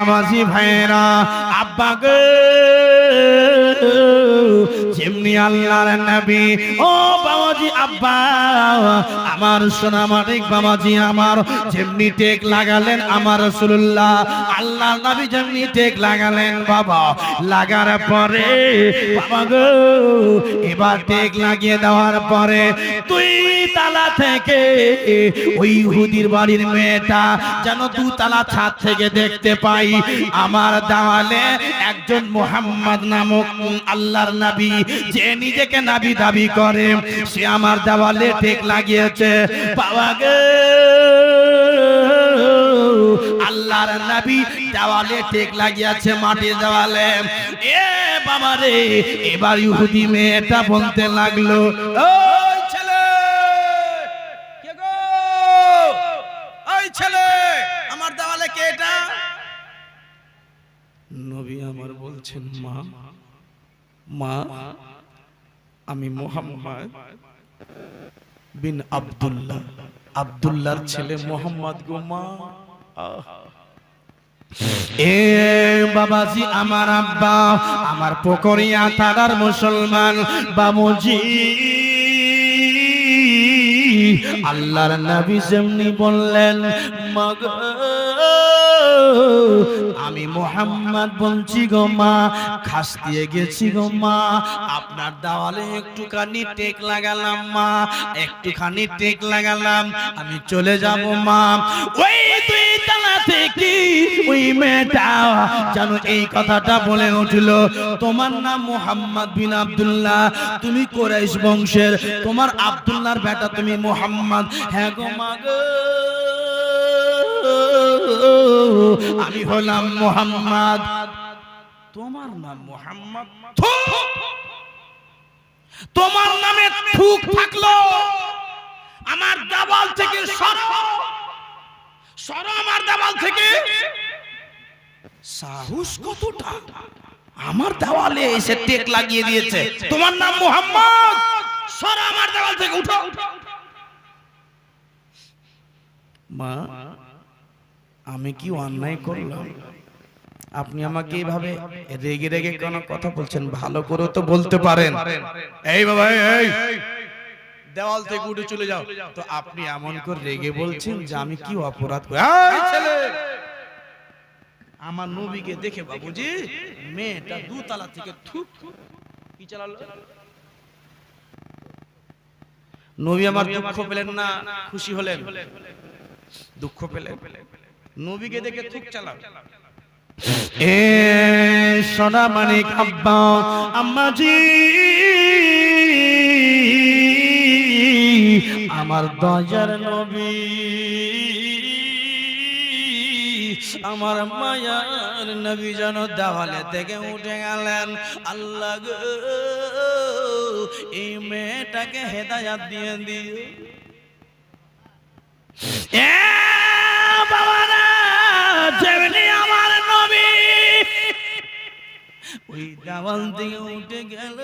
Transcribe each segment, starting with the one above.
মাঝি ভাইরা আব্বা গে যেমনি আল্লাহর নবী ও বাবাজি আমার সোনা মানিক বাবাজি আমার যেমনি টেক লাগালেন আমার রাসূলুল্লাহ, আল্লাহর নবী যেমনি টেক লাগালেন বাবা, লাগার পরে এবার টেক লাগিয়ে দেওয়ার পরে তুই তালা থেকে ওই ইহুদির বাড়ির মেয়েটা যেন দু তালা ছাদ থেকে দেখতে পাই। আমার দেওয়ালে একজন মোহাম্মদ নামক আল্লাহর নাবি, যে নিজেকে নাবি দাবি করে, সে আমার দেওয়ালে টেক লাগিয়েছে। বাবা গে! আল্লাহর নবী দেওয়ালে টেক লাগিয়েছে মাটির দেওয়ালে। এ বাবা রে, এবার ইহুদি মেয়েটা বলতে লাগল বলছেন, মা মা, আমি মোহাম্মদ বিন আবদুল্লাহ। আবদুল্লাহর ছেলে মোহাম্মদ গোমা। এ বাবাজি, আমার আব্বা, আমার পকরিয়া তারার মুসলমান। বাবুজি, আল্লাহর নবী যেমনি বললেন, মগ আমি মোহাম্মদ বলছি গো মা, খাস দিয়ে গেছি গো মা। আপনার দেওয়ালে একটুখানি টেক লাগালাম মা, একটুখানি টেক লাগালাম। আমি চলে যাব মা। ওই তুই থেকে ওই মেয়েটা জানো এই কথাটা বলে উঠল, তোমার নাম মোহাম্মদ বিন আব্দুল্লাহ, তুমি কোরাইশ বংশের। তোমার আব্দুল্লাহর বেটা তুমি মোহাম্মদ। হ্যাঁ গো মা গো। আমি হলাম মোহাম্মদ। তোমার নাম মোহাম্মদ? তোমার নামে থুক থাকল। আমার দেওয়াল থেকে সরো। সরো আমার দেওয়াল থেকে। সাহস কতটা? আমার দেওয়ালে এসে টেক লাগিয়ে দিয়েছে। তোমার নাম মোহাম্মদ? সরো আমার দেওয়াল থেকে, উঠো। মা আমি কি অন্যায় করলাম? আপনি আমাকে এইভাবে রেগে রেগে কোন কথা বলছেন ভালো করে তো বলতে পারেন। এই বাবা এই, দেওয়াল থেকে উঠে চলে যাও। তো আপনি এমন করে রেগে বলছেন যে আমি কি অপরাধ করি? ছেলে! আমার নবীকে দেখে বাবুজি মেয়েটা দুতলা থেকে থুক। কি চালালো? নবী আমার দুঃখ পেলেন না খুশি হলেন। দুঃখ পেলেন। নবীকে দেখে থুক চালাও। এ সোনা মানিক আব্বা, আম্মাজি, আমার দয়ার নবী, আমার মায়ার নবী যেন দেওয়ালে থেকে উঠে গেলেন। আল্লাহ এই মেয়েটাকে হেদায়াত দিয়ে বাবারা যেমনি আমার নবী। ওই দাওয়াল দিয়ে উঠে গেল।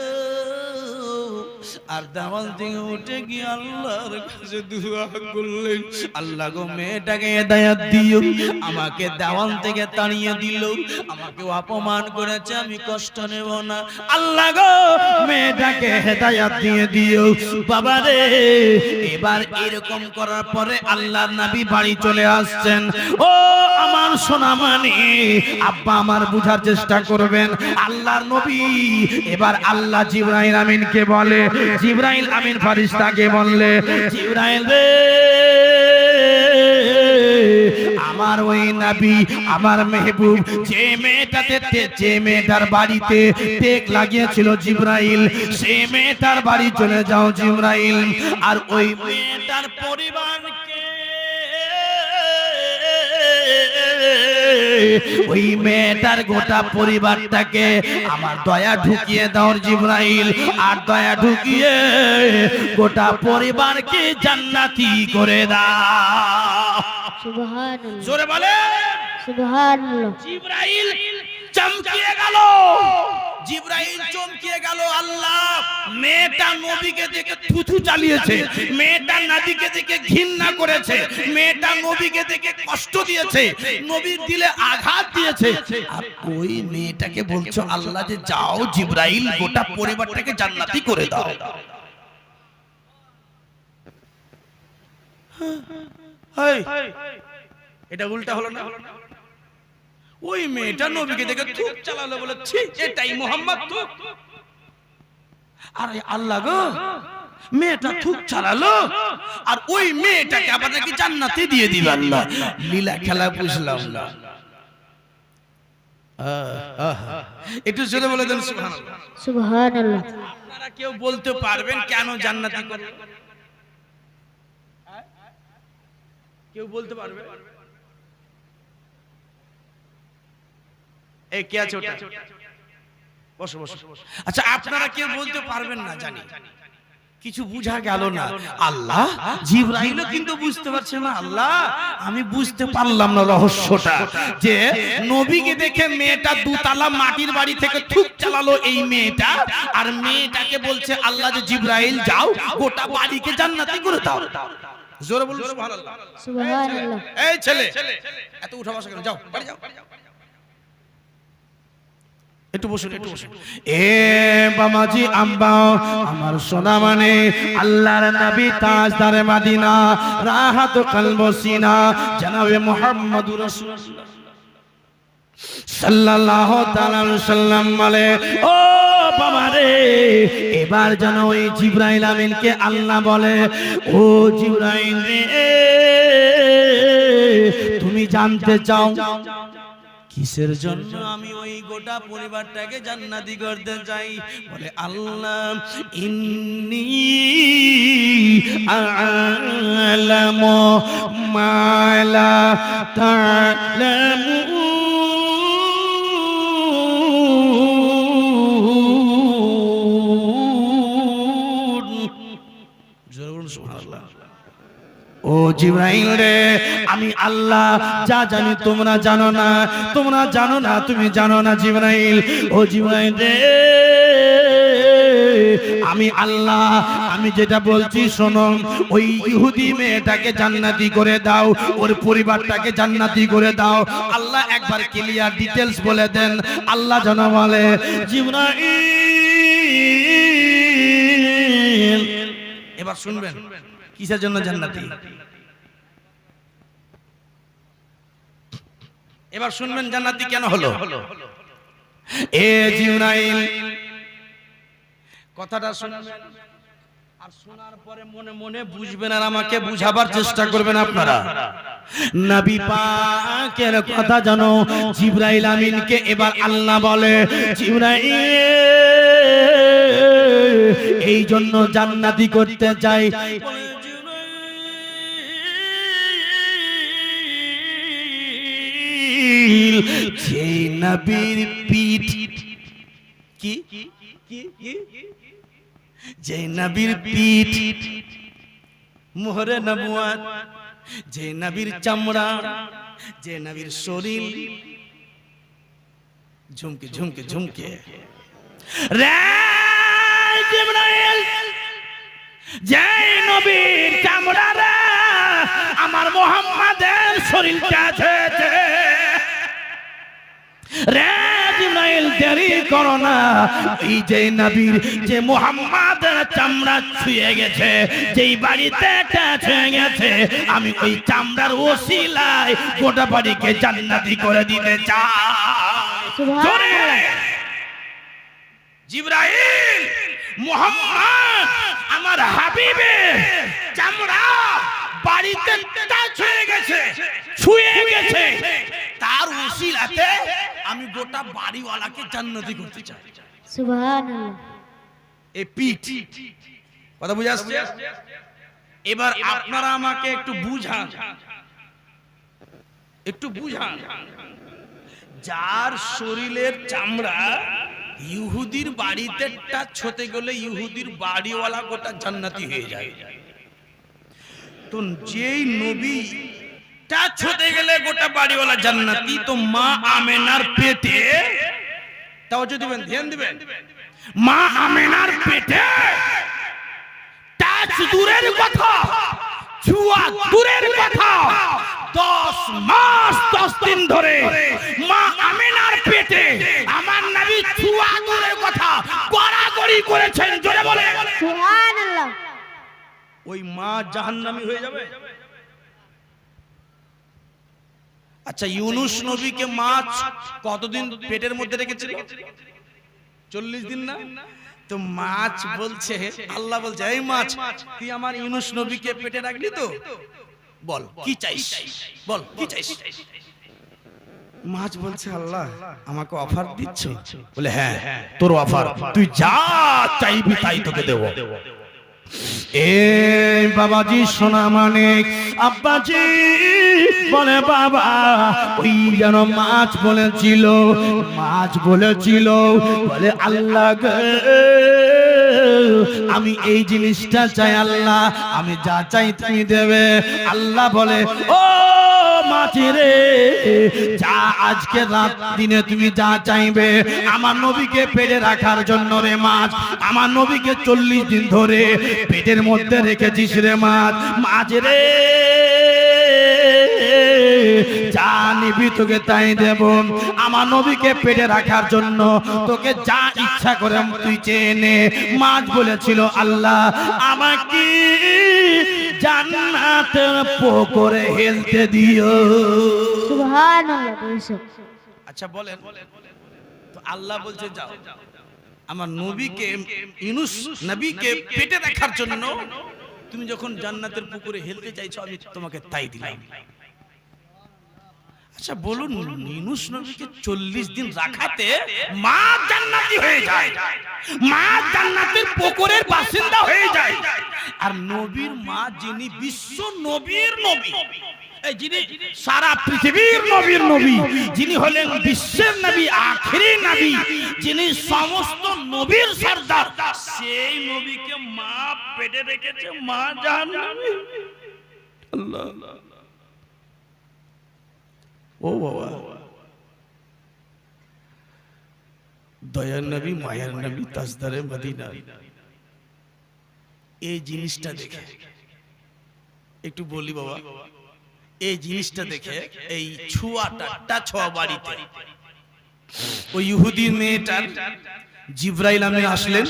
দেওয়াল থেকে উঠে গিয়ে আল্লাহর কাছে দুয়া করলেন। আল্লাহ গো, মেয়েটাকে হেদায়াত দিও। আমাকে থেকে তাড়িয়ে দিল। আমাকে অপমান করেছে, আমি কষ্ট নেব না। আল্লাহ গো, মেয়েটাকে হেদায়াত দিয়ে দিও। বাবা রে, এবার এরকম করার পরে আল্লাহর নবী বাড়ি চলে আসছেন। ও আমার সোনামানি আব্বা আমার বুঝার চেষ্টা করবেন। আল্লাহর নবী, এবার আল্লাহ জিব্রাইল আমিনকে বলে জিব্রাইল আমিন ফারিস্তাকে বললে, জিব্রাইল রে, আমার ওই নাবি, আমার মেহবুব, যে মেয়েটাতে যে মেয়েটার বাড়িতে টেক লাগিয়েছিল জিব্রাইল, সে মেয়েটার বাড়ি চলে যাও জিব্রাইল। আর ওই মেয়েটার পরিবারকে ওই মেয়েটার গোটা পরিবারটাকে আমার দয়া ঢুকিয়ে দাও জিব্রাইল। আর দয়া ঢুকিয়ে গোটা পরিবারকে জান্নাতি করে দাও। সুবহানাল্লাহ। জোরে বলে সুবহানাল্লাহ। জিব্রাইল চমকিয়ে গেল। জিব্রাইল চমকিয়ে গেল আল্লাহ মেয়েটা নবীকে দেখে থুথু চালিয়েছে মেয়েটা নাদিকে দেখে ঘৃণা করেছে মেয়েটা নবীকে দেখে কষ্ট দিয়েছে নবীর দিলে আঘাত দিয়েছে আর ওই মেয়েটাকে বলছো আল্লাহ যে যাও জিব্রাইল গোটা পরিবারটাকে জান্নাতি করে দাও। এটা উল্টা হলো না? ওই মেয়েটা নবীকে দেখে থুক চালালো বলে ছি এটাই মোহাম্মদ থুক আরে আল্লাহ গো মেয়েটা থুক চালালো। আর ওই মেয়েটাকে আবার নাকি জান্নাতে দিয়ে দিল আল্লাহ। লীলা খেলা বুঝলাম না। একটু জোরে বলে দেন সুবহানাল্লাহ। সুবহানাল্লাহ। আপনারা কেউ বলতে পারবেন কেন জান্নাতি করে? কেউ বলতে পারবে? এই কে আছে ওটা? বসো বসো। আচ্ছা আপনারা কেউ বলতে পারবেন না জানি। কিছু বুঝা গেল না। আল্লাহ জিব্রাইলও কিন্তু বুঝতে পারছে না আল্লাহ আমি বুঝতে পারলাম না রহস্যটা যে নবীকে দেখে মেয়েটা দুতলা মাটির বাড়ি থেকে থুক চালালো এই মেয়েটা আর মেয়েটাকে বলছে আল্লাহ যে জিব্রাইল যাও গোটা বাড়িকে জান্নাতি করে দাও। জোরে বলুন সুবহানাল্লাহ। সুবহানাল্লাহ। এই ছেলে এত উঠা বসা কেন? যাও বাড়ি যাও। একটু বসুন একটু বসুন। এ বামাজি আমার সোনা মানে আল্লাহর নবী রাহাত কলব সিনা রাসূলুল্লাহ। সাল্লাল্লাহু তাআলা বলে, ও এবার যেন ওই জিব্রাইল আমিনকে আল্লাহ বলে, ও জিব্রাইল রে, তুমি জানতে চাও কিসের জন্য আমি ওই গোটা পরিবারটাকে জান্নাতি করতে চাই? বলে আল্লাহ ইন্নি আলামু মালা সুবহানাল্লাহ। ও জিব্রাইল রে, আমি আল্লাহ, যা জানি তোমরা জানো না, তোমরা জানো না, তুমি জানো না জিব্রাইল ও জিব্রাইল রে, আমি আল্লাহ, আমি যেটা বলছি শোনো, ওই ইহুদি মেয়েটাকে জান্নাতি করে দাও, ওর পরিবারটাকে জান্নাতি করে দাও। আল্লাহ একবার ক্লিয়ার ডিটেলস বলে দেন, আল্লাহ যেন বলে জিব্রাইল এবার শুনবেন। কিসের জন্য জান্নাতি? এবার শুনবেন জান্নাতি কেন হলো? এ জিবরাইল কথাটা শুনবেন? আর শোনার পরে মনে মনে বুঝবেন আর আমাকে বুঝাবার চেষ্টা করবেন আপনারা। নবী পাকের কথা জানো জিব্রাইল আমিনকে এবার আল্লাহ বলে জিব্রাইল এই জন্য জান্নাতি করতে চাই। যে নবীর পিঠ। কি? যে নবীর পিঠ। মোহরে নবুয়াত। যে নবীর চামড়া। যে নবীর শরীর। ঝুমকে ঝুমকে ঝুমকে। রে জিবরাইল জয় নবীর চামড়া রে, আমার মোহাম্মদের শরীরটা আছে রে জিবরাইল দেরি করো না। এই যে নবীর যে মোহাম্মদের চামড়া ছুঁয়ে গেছে যেই বাড়িতে টাচ গেছে আমি ওই চামড়ার ওসিলায় গোটা বাড়িকে জান্নাতি করে দিতে চাই। জিব্রাইল মোহাম্মদ আমার হাবিবের চামড়া বাড়িতে টাচ হয়ে গেছে ছুঁয়ে গেছে। তার ওসিলাতে আমি গোটা বাড়িওয়ালাকে জান্নাতি করতে চাই। সুবহানাল্লাহ। এই পিঠ। কথা বুঝে আসছে? এবার আপনারা আমাকে একটু বুঝান। একটু বুঝান। যার শরীরের চামড়া ইহুদির বাড়িতে টাচ হতে গেলে ইহুদির বাড়িওয়ালা গোটা জান্নাতি হয়ে যায়। তো যেই নবী টাচ হতে গেলে গোটা বাড়িওয়ালা জান্নাতি তো মা আমেনার পেটে তা তাওয়াজ্জুহ দিবেন ধ্যান দিবেন। মা আমেনার পেটে টাচ দূরের কথা ছুয়া দূরের কথা দশ মাস দশ দিন ধরে মা আমেনার পেটে আমার নবী ছুয়া দূরের কথা গড়াগড়ি করেছেন জোরে বলে সুবহানাল্লাহ। ওই মা জাহান্নামী হয়ে যাবে। আচ্ছা ইউনুস নবীকে মাছ কতদিন পেটের মধ্যে রেখেছিল? চল্লিশ দিন না? তো মাছ বলছে, আল্লাহ বলছে, এই মাছ, তুই আমার ইউনুস নবীকে পেটে রাখলি তো? বল, কি চাইস? বল, কি চাইস? মাছ বলছে, আল্লাহ, আমাকে অফার দিচ্ছ? বলে হ্যাঁ তোর অফার, তুই যা চাইবি তাই তোকে দেবো। এই বাবাজি সোনা মানিক আব্বাজি বলে বাবা, ওই যেন মাছ বলেছিল মাছ বলেছিল, বলে আল্লাহ আমি এই জিনিসটা চাই আল্লাহ, আমি যা চাই তুমি দেবে। আল্লাহ বলে, ও মাছি রে। যা আজকে রাত দিনে তুমি যা চাইবে, আমার নবীকে পেটে রাখার জন্য রে মাছ। আমার নবীকে চল্লিশ দিন ধরে পেটের মধ্যে রেখেছিস রে মাছ। মাছ রে। যা নিবি তোকে তাই দেব। আমার নবীকে পেটে রাখার জন্য তোকে যা ইচ্ছা করে তুই চেয়ে নে। মাছ বলেছিল, আল্লাহ, আমাকে জান্নাতের পোকরে হেলতে দিও। সুবহানাল্লাহ আচ্ছা বলেন। তো আল্লাহ বলছে যাও। আমার নবীকে ইউনুস নবীকে পেটে দেখার জন্য তুমি যখন জান্নাতের পুকুরে হেলতে চাইছো আমি তোমাকে তাই দিলাম। আচ্ছা বলুন ইউনুস নবীকে চল্লিশ দিন রাখাতে মা জান্নাতি হয়ে যায়। মা জান্নাতের পুকুরের বাসিন্দা হয়ে যায়। আর নবীর মা যিনি বিশ্ব নবীর নবী যিনি সারা পৃথিবীর নবীর নবী যিনি হলেন বিশ্বের নবী আখেরি নবী যিনি সমস্ত নবীর সর্দার সেই নবীকে মা পেটে রেখেছে মা জাহান্নামী। আল্লাহ। ও বাবা দয়ার নবী মায়ার নবী তাজদারে মদিনা এই জিনিসটা দেখে একটু বলি বাবা এই জিনিসটা দেখে এই ছুয়াটা টা ছোয়া বাড়িতে ওই ইহুদির মেয়েটার জিব্রাইল আমি আসলেন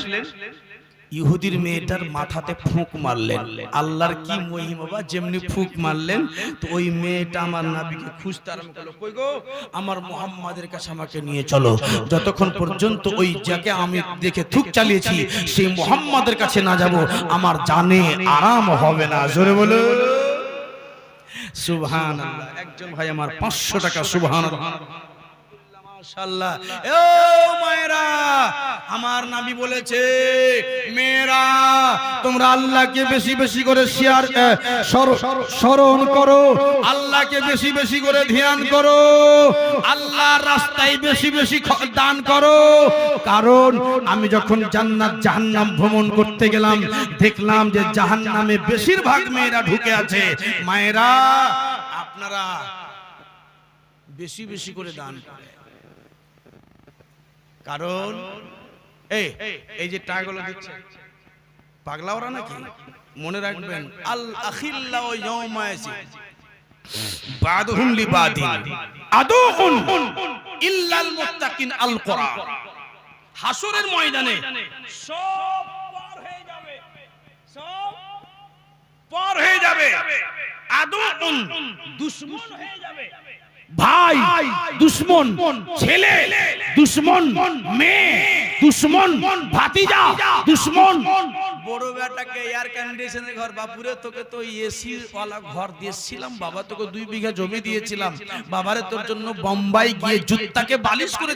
ইহুদির মেয়েটার মাথাতে ফুঁক মারলেন। আল্লাহর কি মহিমা যেমনি ফুঁক মারলেন, তো ওই মেয়েটা আমার নাবিকে খুঁজতে আরম্ভ করল। কই গো? আমার মোহাম্মদের কাছে আমাকে নিয়ে চলো। যতক্ষণ পর্যন্ত ওই যাকে আমি দেখে থুক চালিয়েছি, সেই মোহাম্মদের কাছে না যাব। আমার জানে আরাম হবে না। জোরে বলো। সুবহান একজন ভাই আমার পাঁচশো টাকা সুবহান আমার নাবি বলেছে, মেয়েরা, তোমরা আল্লাহকে বেশি বেশি করে স্মরণ করো, আল্লাহকে বেশি বেশি করে ধ্যান করো, আল্লাহর রাস্তায় বেশি বেশি দান করো। কারণ আমি যখন জান্নাত, জাহান্নাম ভ্রমণ করতে গেলাম, দেখলাম যে জাহান্নামে বেশিরভাগ মেয়েরা ঢুকে আছে। মায়েরা, আপনারা বেশি বেশি করে দান করে কারণ এই এই যে টাকাগুলো দিচ্ছে পাগলা ওরা নাকি? মনে রাখবেন আল আখিল্লা ও বাদহুম লিবাদিন। ইল্লাল মুত্তাকিন আল কোরআন হাসরের ময়দানে সব পার হয়ে যাবে। সব পার হয়ে যাবে। দুশমন হয়ে যাবে। ভাই দুশ্মন ছেলে দুশ্মন মেয়ে দুশ্মন ভাতিজা দুশ্মন। বড় বেটাকে এয়ার কন্ডিশনের ঘর বাপুরে তোকে তো এসি ওয়ালা ঘর দিয়েছিলাম বাবা তোকে দুই বিঘা জমি দিয়েছিলাম। বাবারে তোর জন্য বোম্বাই গিয়ে জুত্তাকে বালিশ করে